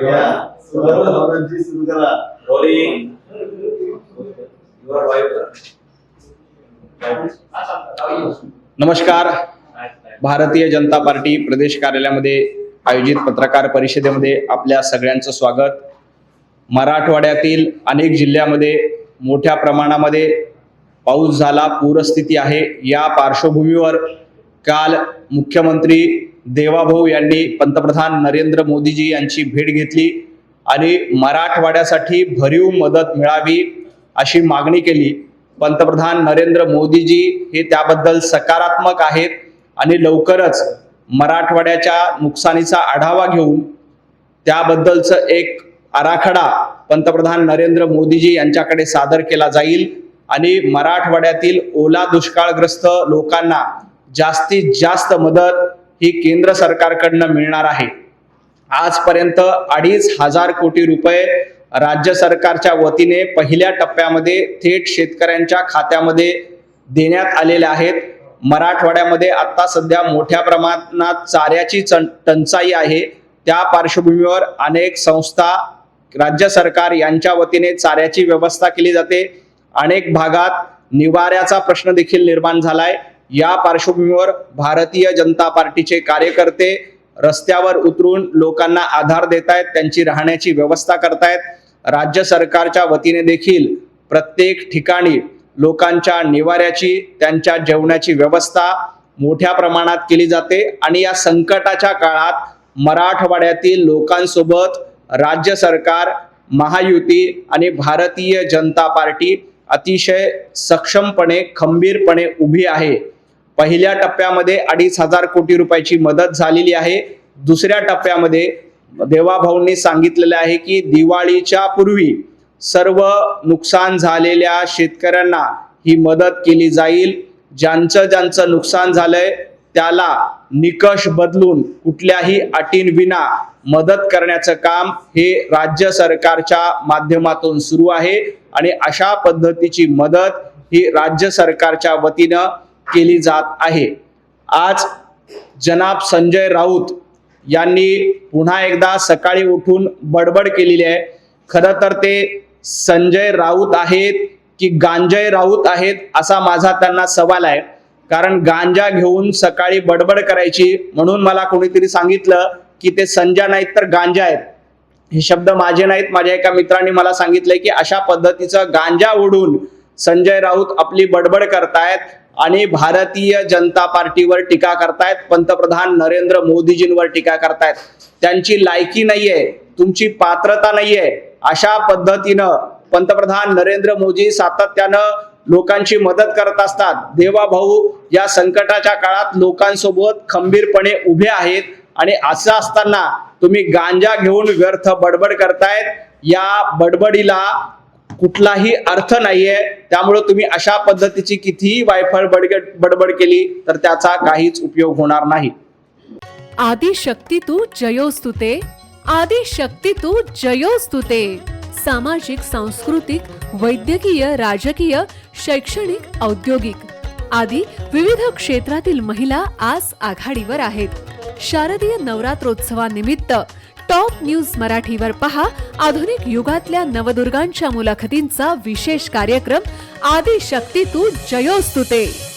घ्या सुरू भावनांची सुरू करा रोलिंग युअर वाईफ नमस्कार भारतीय जनता पार्टी प्रदेश कार्यालयामध्ये आयोजित पत्रकार परिषदेमध्ये आपल्या सगळ्यांचं स्वागत. मराठवाड्यातील अनेक जिल्ह्यामध्ये मोठ्या प्रमाणामध्ये पाऊस झाला पूरस्थिती आहे. या पार्श्वभूमीवर काल मुख्यमंत्री देवाभाऊ यांनी पंतप्रधान नरेंद्र मोदीजी यांची भेट घेतली आणि मराठवाड्यासाठी भरीव मदत मिळावी अशी मागणी केली. पंतप्रधान नरेंद्र मोदीजी हे त्याबद्दल सकारात्मक आहेत आणि लवकरच मराठवाड्याच्या नुकसानीचा आढावा घेऊन त्याबद्दलचं एक आराखडा पंतप्रधान नरेंद्र मोदीजी यांच्याकडे सादर केला जाईल आणि मराठवाड्यातील ओला दुष्काळग्रस्त लोकांना जास्तीत जास्त मदत ही केंद्र सरकारकडनं मिळणार आहे. आजपर्यंत अडीच हजार कोटी रुपये राज्य सरकारच्या वतीने पहिल्या टप्प्यामध्ये थेट शेतकऱ्यांच्या खात्यामध्ये देण्यात आलेले आहेत. मराठवाड्यामध्ये आत्ता सध्या मोठ्या प्रमाणात चाऱ्याची टंचाई आहे. त्या पार्श्वभूमीवर अनेक संस्था राज्य सरकार यांच्या वतीने चाऱ्याची व्यवस्था केली जाते. अनेक भागात निवाऱ्याचा प्रश्न देखील निर्माण झालाय. या पार्श्वभूमीवर भारतीय जनता पार्टीचे कार्यकर्ते रस्त्यावर उतरून लोकांना आधार देत आहेत त्यांची राहण्याची व्यवस्था करतायत. राज्य सरकारच्या वतीने देखील प्रत्येक ठिकाणी लोकांच्या निवाऱ्याची त्यांच्या जेवणाची व्यवस्था मोठ्या प्रमाणात केली जाते आणि या संकटाच्या काळात मराठवाड्यातील लोकांसोबत राज्य सरकार महायुती आणि भारतीय जनता पार्टी अतिशय सक्षमपणे खंबीरपणे उभी आहे. पहिल्या टप्प्यामध्ये अडीच हजार कोटी रुपयाची मदत झालेली आहे. दुसऱ्या टप्प्यामध्ये देवाभाऊंनी सांगितलेलं आहे की दिवाळीच्या पूर्वी सर्व नुकसान झालेल्या शेतकऱ्यांना ही मदत केली जाईल. ज्यांचं ज्यांचं नुकसान झालंय त्याला निकष बदलून कुठल्याही अटींविना मदत करण्याचं काम हे राज्य सरकारच्या माध्यमातून सुरू आहे. आणि अशा पद्धतीची मदत ही राज्य सरकारच्या वतीनं केली जात आहे. आज जनाब संजय राऊत यांनी पुन्हा एकदा सकाळी उठून बडबड केलेली आहे. खरं तर ते संजय राऊत आहेत की गांजय राऊत आहेत असा माझा त्यांना सवाल आहे. कारण गांजा घेऊन सकाळी बडबड करायची म्हणून मला कोणीतरी सांगितलं की ते संजय नाहीत तर गांजा आहेत. हे शब्द माझे नाहीत. माझ्या एका मित्रांनी मला सांगितलंय की अशा पद्धतीचं गांजा ओढून संजय राऊत आपली बडबड करतायत. आणि भारतीय जनता पार्टीवर टीका करतायत. पंतप्रधान नरेंद्र मोदीजींवर टीका करतायत. त्यांची लायकी नाहीये तुमची पात्रता नाहीये. अशा पद्धतीनं पंतप्रधान नरेंद्र मोदी सातत्यानं लोकांची मदत करत असतात. देवा भाऊ या संकटाच्या काळात लोकांसोबत खंबीरपणे उभे आहेत आणि असं असताना तुम्ही गांजा घेऊन व्यर्थ बडबड करतायत. या बडबडीला कुठलाही अर्थ नाहीये. त्यामुळे तुम्ही अशा पद्धतीची कितीही वायफळ बडगड बडबड केली तर त्याचा काहीच उपयोग होणार नाही. आदिशक्ती तू जयोस्तुते आदिशक्ती तू जयोस्तुते. सामाजिक सांस्कृतिक वैद्यकीय राजकीय शैक्षणिक औद्योगिक आदी विविध क्षेत्रातील महिला आज आघाडीवर आहेत. शारदीय नवरात्रोत्सवानिमित्त टॉप न्यूज मराठीवर पहा. आधुनिक युगातल्या नवदुर्गांच्या मुलाखतींचा विशेष कार्यक्रम आदिशक्ती तू जयोस्तुते.